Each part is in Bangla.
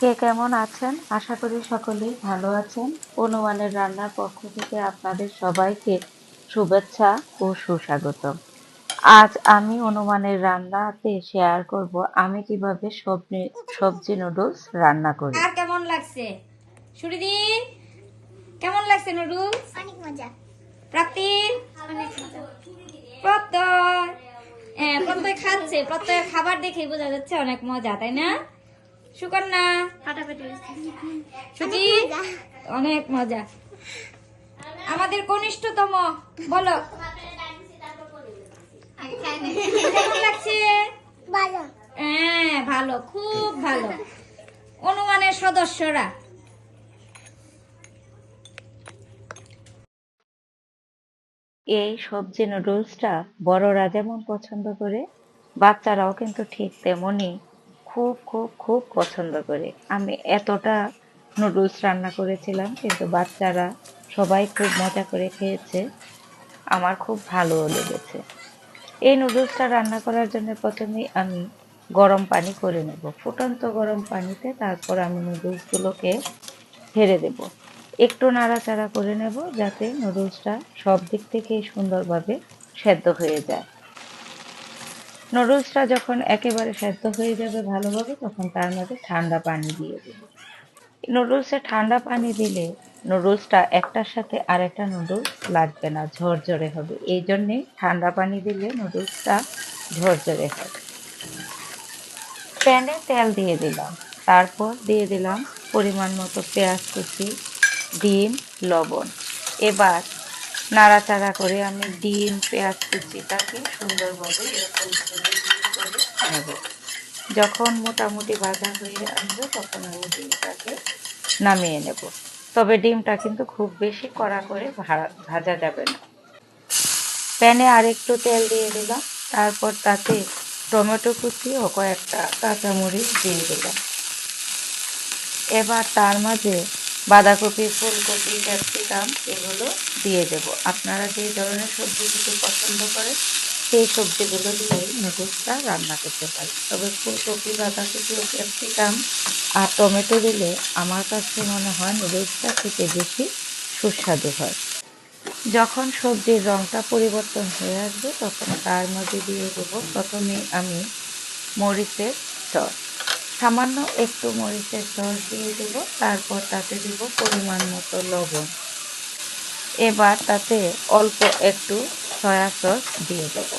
কে কেমন আছেন? আশা করি সকলেই ভালো আছেন। অনুমানের রান্নার পক্ষ থেকে আপনাদের সবাইকে শুভেচ্ছা ও সুস্বাগত আজ আমি অনুমানের রান্নাতে শেয়ার করব আমি কীভাবে সবজি সবজি নুডলস রান্না করি। আর কেমন লাগছে? সুরিদি কেমন লাগছে নুডলস অনেক মজা। প্রাপ্তি অনেক মজা। প্রত্যয়। হ্যাঁ প্রত্যয় খাচ্ছে প্রত্যয়ের খাবার দেখে বোঝা যাচ্ছে অনেক মজা তাই না? সুকন্যা ফাটাফাটি অনেক মজা। আমাদের কনিষ্ঠতম বলো। কেমন লাগছে? ভালো। হ্যাঁ ভালো খুব ভালো। অনুমানের সদস্যরা। এই সবজি নুডলসটা বড়রা যেমন পছন্দ করে বাচ্চারাও কিন্তু ঠিক তেমনই। খুব খুব খুব পছন্দ করে। আমি এতটা নুডলস রান্না করেছিলাম, কিন্তু বাচ্চারা সবাই খুব মজা করে খেয়েছে। আমার খুব ভালোও লেগেছে। এই নুডলসটা রান্না করার জন্য প্রথমেই আমি গরম পানি করে নেব। ফুটন্ত গরম পানিতে তারপর আমি নুডলসগুলোকে ঢেলে দেব। একটু নাড়াচাড়া করে নেব যাতে নুডলসটা সব দিক থেকেই সুন্দরভাবে সেদ্ধ হয়ে যায়। নুডলসটা যখন একেবারে সেদ্ধ হয়ে যাবে ভালোভাবে, তখন তার মধ্যে ঠান্ডা পানি দিয়ে দেব। নুডলসে ঠান্ডা পানি দিলে নুডলসটা একটার সাথে আরেকটা নুডলস লাগবে না, ঝরঝরে হবে। এই জন্যে ঠান্ডা পানি দিলে নুডলসটা ঝরঝরে হবে। প্যানে তেল দিয়ে দিলাম। তারপর দিয়ে দিলাম পরিমাণ মতো পেঁয়াজ কুচি, ডিম, লবণ। এবার নাড়াচাড়া করে আমি ডিম, পেঁয়াজ কুচিটাকে সুন্দরভাবে এরকম করে নেব। যখন মোটামুটি ভাজা হয়ে আসবে, তখন আমি ডিমটাকে নামিয়ে নেব। তবে ডিমটা কিন্তু খুব বেশি কড়া করে ভাজা যাবে না। প্যানে আরেকটু তেল দিয়ে দিলাম। তারপর তাতে টমেটো কুচি ও কয়েকটা কাঁচামরিচ দিয়ে দিলাম। এবার তার মাঝে বাঁধাকপি, ফুলকপি, ক্যাপসিকাম এগুলো দিয়ে দেব। আপনারা যে ধরনের সবজি খেতে পছন্দ করেন, সেই সবজিগুলো দিয়েই নুডলসটা রান্না করতে পারি তবে ফুলকপি, বাঁধাকপি ও ক্যাপসিকাম আর টমেটো দিলে আমার কাছে মনে হয় নুডলসটা খেতে বেশি সুস্বাদু হয়। যখন সবজির রংটা পরিবর্তন হয়ে আসবে, তখন তার মধ্যে দিয়ে দেবো প্রথমে আমি মরিচের সস সামান্য একটু মরিচের সস দিয়ে দেব, তারপর তাতে দিব পরিমাণ মতো লবণ। এবার তাতে অল্প একটু সয়া সস দিয়ে দেব।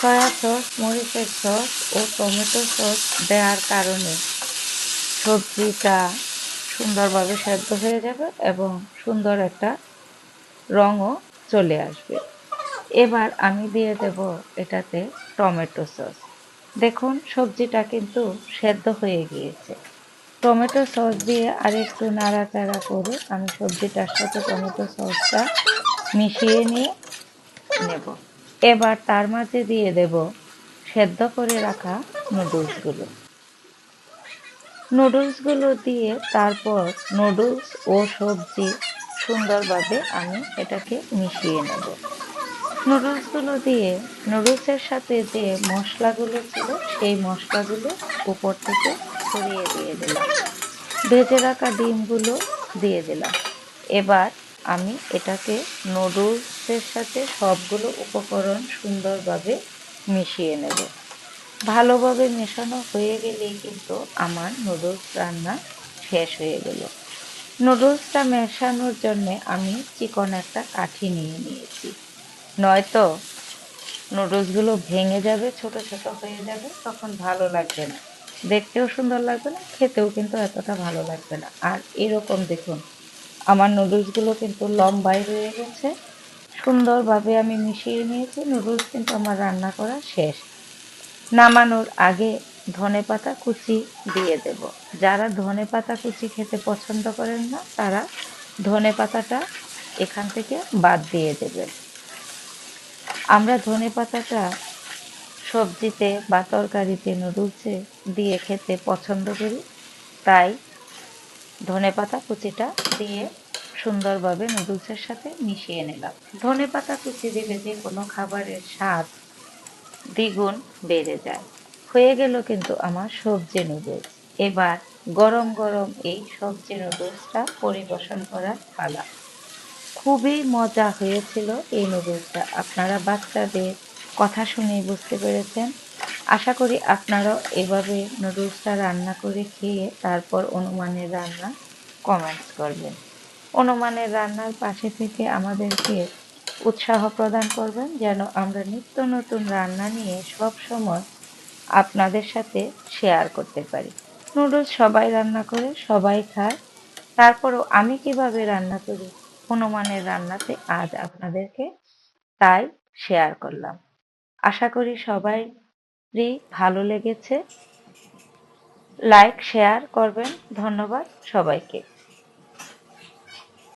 সয়া সস, মরিচের সস ও টমেটো সস দেওয়ার কারণে সবজিটা সুন্দরভাবে সেদ্ধ হয়ে যাবে এবং সুন্দর একটা রঙও চলে আসবে। এবার আমি দিয়ে দেব এটাতে টমেটো সস। দেখুন, সবজিটা কিন্তু সেদ্ধ হয়ে গিয়েছে। টমেটো সস দিয়ে আর একটু নাড়াচাড়া করে আমি সবজিটার সাথে টমেটো সসটা মিশিয়ে নিয়ে নেব। এবার তার মাঝে দিয়ে দেব সেদ্ধ করে রাখা নুডলসগুলো। নুডলসগুলো দিয়ে তারপর নুডলস ও সবজি সুন্দরভাবে আমি এটাকে মিশিয়ে নেব। নুডলসগুলো দিয়ে, নুডলসের সাথে যে মশলাগুলো ছিল, সেই মশলাগুলো উপর থেকে ছড়িয়ে দিয়ে দিলাম। ভেজে রাখা ডিমগুলো দিয়ে দিলাম। এবার আমি এটাকে নুডলসের সাথে সবগুলো উপকরণ সুন্দরভাবে মিশিয়ে নেব। ভালোভাবে মেশানো হয়ে গেলেই কিন্তু আমার নুডলস রান্না শেষ হয়ে গেল। নুডলসটা মেশানোর জন্য আমি চিকন একটা কাঠি নিয়ে নিয়েছি। নয়তো নুডলসগুলো ভেঙে যাবে, ছোট ছোট হয়ে যাবে, তখন ভালো লাগবে না। দেখতেও সুন্দর লাগবে না, খেতেও কিন্তু এতটা ভালো লাগবে না। আর এরকম দেখুন, আমার নুডলসগুলো কিন্তু লম্বাই রয়ে গেছে। সুন্দরভাবে আমি মিশিয়ে নিয়েছি নুডলস কিন্তু আমার রান্না করা শেষ। নামানোর আগে ধনে পাতা কুচি দিয়ে দেব। যারা ধনে পাতা কুচি খেতে পছন্দ করেন না, তারা ধনে পাতাটা এখান থেকে বাদ দিয়ে দেবেন। আমরা ধনে পাতাটা সবজিতে বা তরকারিতে নুডলসে দিয়ে খেতে পছন্দ করি, তাই ধনে পাতা কুচিটা দিয়ে সুন্দরভাবে নুডলসের সাথে মিশিয়ে নিলাম। ধনে পাতা কুচি দিলে যে কোনো খাবারের স্বাদ দ্বিগুণ বেড়ে যায়। হয়ে গেল কিন্তু আমার সবজি নুডলস। এবার গরম গরম এই সবজি নুডলসটা পরিবেশন করার পালা। খুবই মজা হয়েছিল এই নুডলসটা আপনারা বাচ্চাদের কথা শুনেই বুঝতে পেরেছেন। আশা করি আপনারাও এভাবে নুডলসটা রান্না করে খেয়ে তারপর অনুমানের রান্না কমেন্টস করবেন। অনুমানের রান্নার পাশে থেকে আমাদেরকে উৎসাহ প্রদান করবেন যেন আমরা নিত্য নতুন রান্না নিয়ে সব সময় আপনাদের সাথে শেয়ার করতে পারি। নুডলস সবাই রান্না করে, সবাই খায়। তারপরও আমি কীভাবে রান্না করি হনুমানের রান্নাতে আজ আপনাদেরকে তাই শেয়ার করলাম। আশা করি সবাইরই ভালো লেগেছে। লাইক শেয়ার করবেন। ধন্যবাদ সবাইকে।